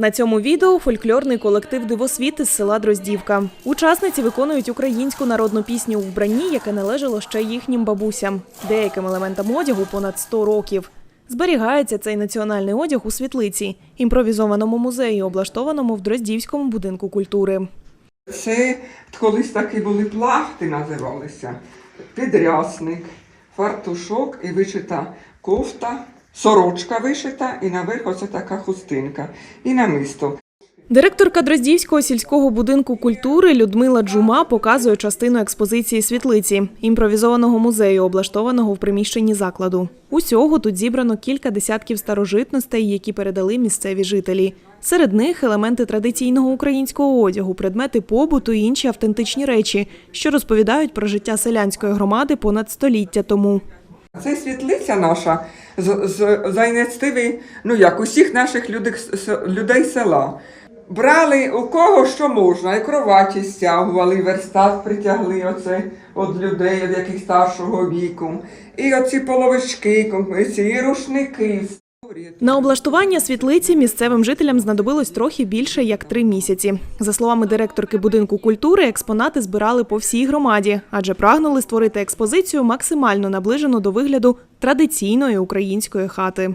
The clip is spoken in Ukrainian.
На цьому відео фольклорний колектив Дивосвіт із села Дроздівка. Учасниці виконують українську народну пісню у вбранні, яке належало ще їхнім бабусям. Деяким елементам одягу понад 100 років. Зберігається цей національний одяг у світлиці, імпровізованому музеї, облаштованому в Дроздівському будинку культури. Це колись такі були плахти, називалися. Підрясник, фартушок і вишита кофта, сорочка вишита, і наверх оце така хустинка. І намисто. Директорка Дроздівського сільського будинку культури Людмила Джума показує частину експозиції світлиці імпровізованого музею, облаштованого в приміщенні закладу. Усього тут зібрано кілька десятків старожитностей, які передали місцеві жителі. Серед них елементи традиційного українського одягу, предмети побуту і інші автентичні речі, що розповідають про життя селянської громади понад століття тому. Це світлиця наша за ініціативи, ну як усіх наших людей, села. Брали у кого що можна, і кроваті стягували, і верстат притягли оце від людей, яких старшого віку. І оці половички, і рушники. На облаштування світлиці місцевим жителям знадобилось трохи більше як три місяці. За словами директорки будинку культури, експонати збирали по всій громаді, адже прагнули створити експозицію максимально наближену до вигляду традиційної української хати.